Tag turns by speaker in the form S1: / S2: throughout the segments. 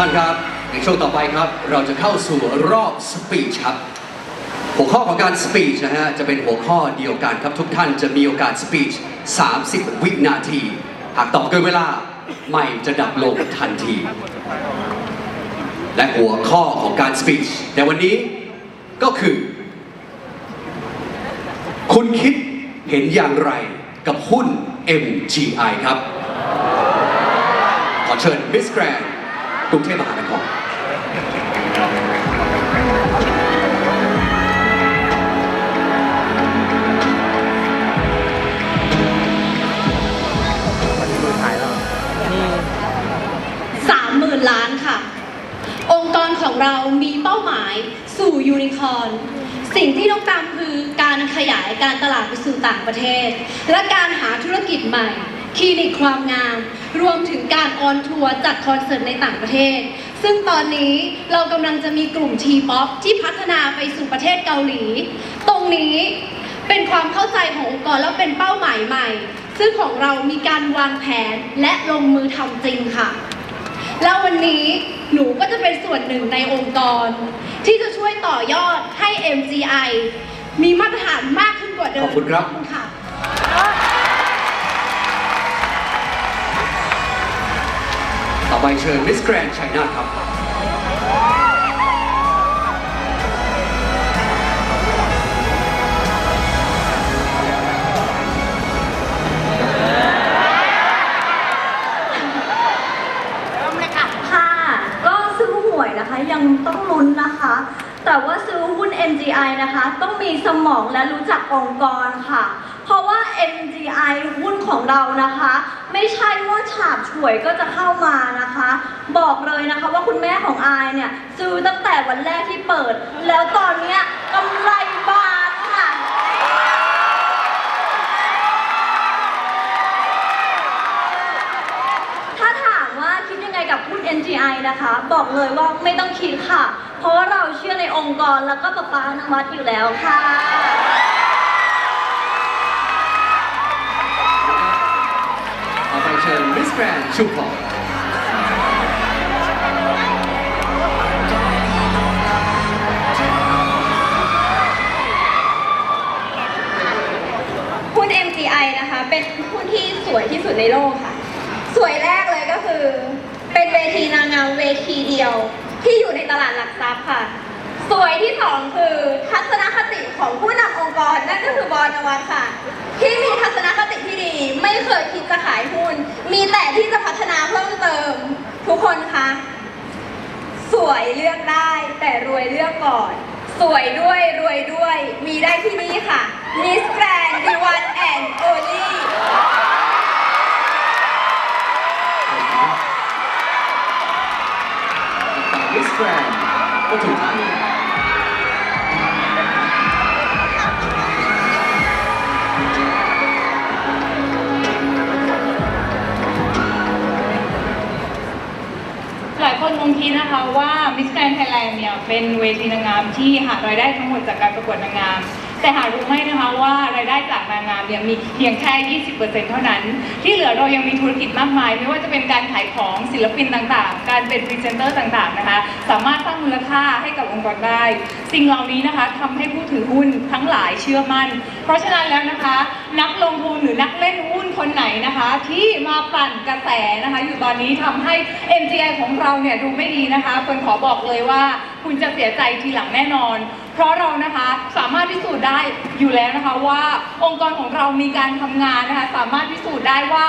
S1: ท่านครับ ในช่วงต่อไปครับ เราจะเข้าสู่รอบสปีชครับ หัวข้อของการสปีชนะฮะ จะเป็นหัวข้อเดียวกันครับทุกท่านจะมีโอกาสสปีช 30 วินาที หากตอบเกินเวลา ไม่จะดับลงทันที และหัวข้อของการสปีชในวันนี้ก็คือ คุณคิดเห็นอย่างไรกับหุ้น MGI ครับ ขอเชิญมิสแกรน กรุงเทพมหานคร
S2: สามหมื่นล้านค่ะ องค์กรของเรามีเป้าหมายสู่ยูนิคอร์นสิ่งที่ต้องการคือการขยายการตลาดไปสู่ต่างประเทศ และการหาธุรกิจใหม่ คลินิกความงาม รวมถึงการออนทัวร์จัดคอนเสิร์ตในต่างประเทศ ซึ่งตอนนี้เรากำลังจะมีกลุ่มทีป๊อปที่พัฒนาไปสู่ประเทศเกาหลี ตรงนี้เป็นความเข้าใจขององค์กรแล้วเป็นเป้าหมายใหม่ ซึ่งของเรามีการวางแผนและลงมือทำจริงค่ะ แล้ววันนี้หนูก็จะเป็นส่วนหนึ่งในองค์กร ที่จะช่วยต่อยอดให้ MGI มีมาตรฐานมากขึ้นกว่าเดิม
S1: ขอบคุณครับ
S2: ขอบคุณค่ะ
S1: ต่อไปเชิญมิสแกรนชัยนาทครับ
S3: MGI นะคะ ต้องมีสมองและรู้จักองค์กรค่ะ เพราะว่า MGI หุ้นของเรานะคะ ไม่ใช่ว่าฉาบฉวยก็จะเข้ามานะคะ บอกเลยนะคะว่าคุณแม่ของอายเนี่ยซื้อตั้งแต่วันแรกที่เปิด แล้วตอนเนี้ยกำไรบ้า NGI นะคะ บอกเลยว่าไม่ต้องคิดค่ะ เพราะว่าเราเชื่อในองค์กรแล้วก็ปะปานวัดอยู่แล้วค่ะ
S1: ต่อไปเชิญมิสแกรนชุมพร
S4: หุ้น MGI นะคะ เป็นหุ้นที่สวยที่สุดในโลกค่ะ สวยแรกเลยก็คือ เป็นเวทีนางงามเวทีเดียว ที่อยู่ในตลาดหลักทรัพย์ค่ะ สวยที่สองคือทัศนคติของผู้นำองค์กรนั่นก็คือบอลนวัตค่ะ ที่มีทัศนคติที่ดี ไม่เคยคิดจะขายหุ้น มีแต่ที่จะพัฒนาเพิ่มเติม ทุกคนคะสวยเลือกได้ แต่รวยเลือกก่อน สวยด้วยรวยด้วย มีได้ที่นี่ค่ะ Miss Grand The One and Only
S1: ต่อมิส แกรนปทุมธาน
S5: หลายคนคงคิดนะคะว่า Miss Grand Thailand เนี่ยเป็นเวทีนางงามที่หารายได้ทั้งหมดจากการประกวดนางงาม แต่หารู้ไหมนะคะว่ารายได้จากนางงามเนี่ยมีเพียงแค่ 20%เท่านั้น ที่เหลือเรายังมีธุรกิจมากมาย ไม่ว่าจะเป็นการขายของศิลปินต่างๆ การเป็นพรีเซนเตอร์ต่างๆนะคะ สามารถสร้างมูลค่าให้กับองค์กรได้สิ่งเหล่านี้นะคะทำให้ผู้ถือหุ้นทั้งหลายเชื่อมั่น เพราะฉะนั้นแล้วนะคะ นักลงทุนหรือนักเล่นหุ้นคนไหนนะคะ ที่มาปั่นกระแสนะคะ อยู่ตอนนี้ทำให้ MGI ของเราเนี่ยดูไม่ดีนะคะเฟิร์นขอบอกเลยว่า คุณจะเสียใจทีหลังแน่นอน เพราะเรานะคะสามารถพิสูจน์ได้อยู่แล้วนะคะว่าองค์กรของเรามีการทำงานนะคะ สามารถพิสูจน์ได้ว่า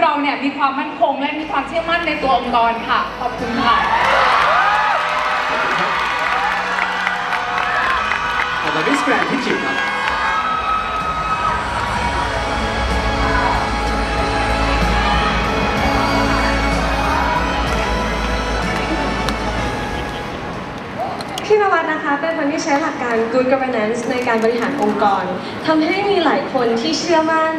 S5: เราเนี่ยมีความมั่นคงและมีความเชื่อมั่นในตัวองค์กรค่ะขอบคุณค่ะ
S6: good governance ในการบริหารองค์กรทำให้มีหลายคนที่เชื่อมั่น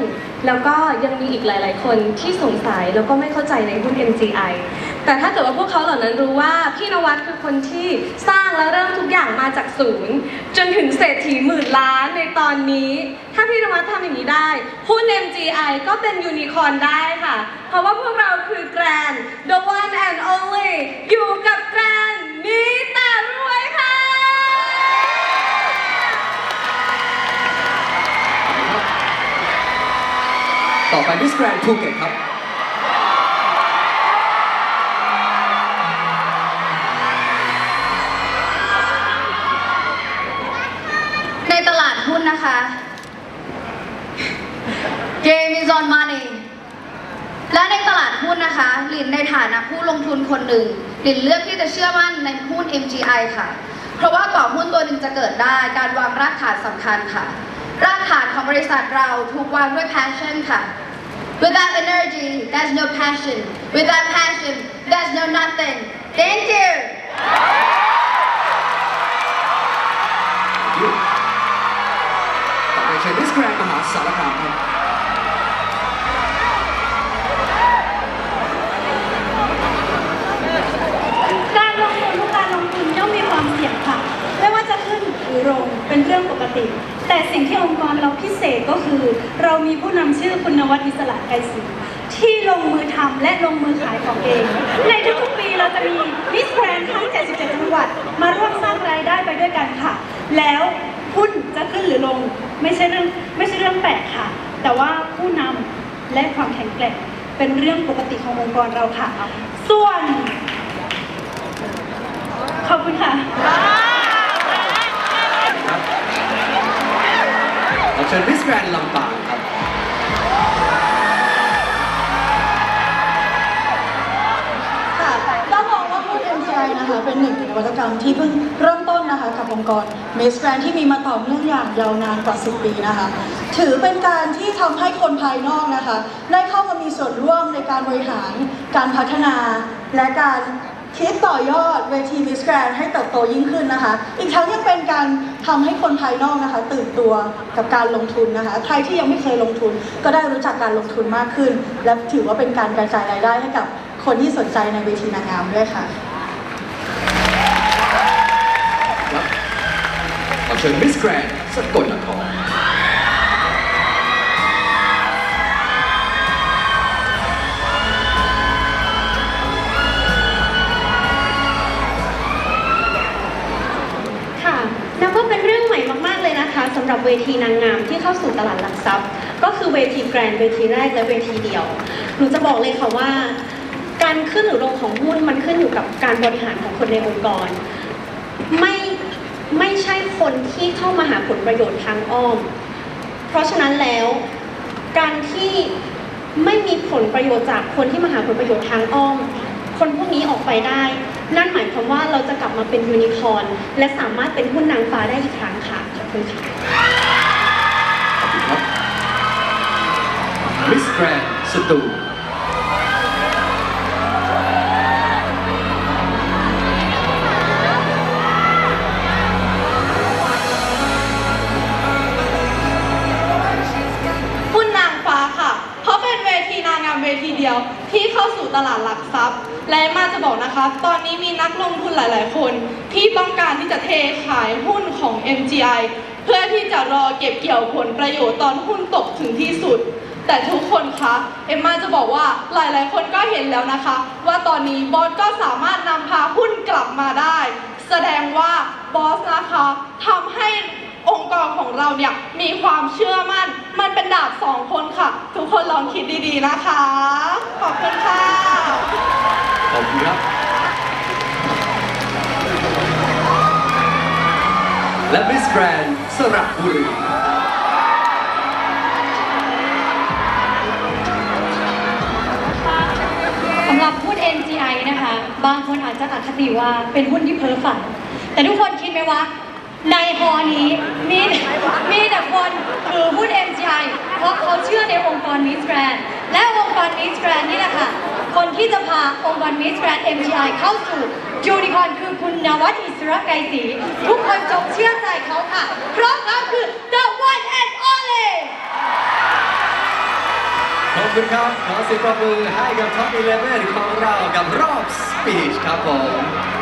S6: แล้วก็ยังมีอีกหลาย ๆ คนที่สงสัยแล้วก็ไม่เข้าใจในหุ้น MGI แต่ถ้าเกิดว่าพวกเขาเหล่านั้นรู้ว่าพี่นวัดคือคนที่สร้างและเริ่มทุกอย่างมาจากศูนย์ จนถึงเศรษฐีหมื่นล้านในตอนนี้ ถ้าพี่นวัดทำอย่างนี้ได้หุ้น MGI ก็เป็นยูนิคอร์นได้ค่ะ เพราะว่าพวกเราคือแกรน the one and only อยู่กับแกรน ต่อไป
S1: มิสแกรนภูเก็ตครับ
S7: ในตลาดหุ้นนะคะ Game is on money และในตลาดหุ้นนะคะ หลินในฐานะผู้ลงทุนคนหนึ่ง หลินเลือกที่จะเชื่อมั่นในหุ้น MGI ค่ะ เพราะว่าก่อนหุ้นตัวหนึ่งจะเกิดได้ การวางรากฐานสำคัญค่ะ รากฐานของบริษัทเราถูกวางด้วย passion ค่ะ Without energy, there's no passion. Without passion, there's no nothing. Thank you.
S8: แต่สิ่งที่องค์กรเราพิเศษก็คือ เรามีผู้นำชื่อคุณนวัดอิสระไกรศรีที่ลงมือทำและลงมือขายของเอง ในทุกๆปีเราจะมีมิสแกรนทั้ง 77 จังหวัด มาร่วมสร้างรายได้ไปด้วยกันค่ะ แล้วหุ้นจะขึ้นหรือลงไม่ใช่เรื่องไม่ใช่เรื่องแปลกค่ะ แต่ว่าผู้นำและความแข็งแกร่งเป็นเรื่องปกติขององค์กรเราค่ะ ส่วน ขอบคุณค่ะ
S1: ขอ เชิญมิสแกรนลำปางครับ
S9: ค่ะเรามองว่าหุ้น MCI นะคะเป็นหนึ่งในนวัตกรรมที่เพิ่งเริ่มต้นนะคะกับองค์กร m i s Brand ที่มีมาต่อเนื่องอย่างยาวนานกว่า 10 ปีนะคะ ถือเป็นการที่ทำให้คนภายนอกนะคะ ได้เข้ามามีส่วนร่วมในการบริหาร การพัฒนา และการ คิดต่อยอดเวที Miss Grand ให้เติบโตยิ่งขึ้นนะคะ อีกทั้งยังเป็นการทำให้คนภายนอกนะคะ ตื่นตัวกับการลงทุนนะคะ ใครที่ยังไม่เคยลงทุน ก็ได้รู้จักการลงทุนมากขึ้น และถือว่าเป็นการกระจายรายได้ให้กับคนที่สนใจในเวทีนางงามด้วยค่ะ
S1: ขอเชิญมิสแกรนสกลนครำ
S8: หรับเวทีนางงามที่เข้าสู่ตลาดหลักทรัพย์ ก็คือเวทีแกรนด์เวทีแรกและเวทีเดียว หนูจะบอกเลยค่ะว่า การขึ้นหรือลงของหุ้นมันขึ้นอยู่กับการบริหารของคนในองค์กร ไม่ไม่ใช่คนที่เข้ามาหาผลประโยชน์ทางอ้อม เพราะฉะนั้นแล้วการที่ไม่มีผลประโยชน์จากคนที่มาหาผลประโยชน์ทางอ้อม คนพวกนี้ออกไปได้ นั่นหมายความว่าเราจะกลับมาเป็นยูนิคอร์นและสามารถเป็นหุ้นนางฟ้าได้อีกครั้งค่ะ คุณค่ะ
S1: ขอบคุณครับมิสแกรนสตูล
S10: หุ้นนางฟ้าค่ะ เพราะเป็นเวทีนางงามเวทีเดียว ที่เข้าสู่ตลาดหลักทรัพย์ และมาจะบอกนะคะ ตอนนี้มีนักลงทุนหลาย ๆ คน ที่ต้องการที่จะเทขายหุ้นของ MGI เพื่อที่จะรอเก็บเกี่ยวผลประโยชน์ตอนหุ้นตกถึงที่สุด แต่ทุกคนคะ เอ็มมาจะบอกว่าหลายๆ คนก็เห็นแล้วนะคะ ว่าตอนนี้บอสก็สามารถนำพาหุ้นกลับมาได้ แสดงว่าบอสนะคะทำให้องค์กรของเราเนี่ยมีความเชื่อมั่น มันเป็นดาบสองคนค่ะ ทุกคนลองคิดดีๆนะคะ ขอบคุณค่ะ
S1: ขอบคุณครับ และมิสแกรนสระบุรี
S8: สำหรับหุ้น NGI นะคะ บางคนอาจจะอคติว่าเป็นหุ้นที่เพ้อฝัน แต่ทุกคนคิดไหมว่า ในฮอนี้มีมีแต่คนถือหุ้น MGI เพราะเขาเชื่อในองค์กรมิสแกรนและองค์กรมิสแกรนนี่แหละค่ะ ที่จะพาองค์กรมิสแกรน MGI เข้าสู่ยูนิคอนคือคุณนวัดอิสระไกรศรีทุกคนจงเชื่อใจเขาค่ะ เพราะเขาคือ the one and only
S1: ขอบคุณครับ ขอเสียงปรบมือให้กับท็อป11ของเรากับรอบสปีชครับผม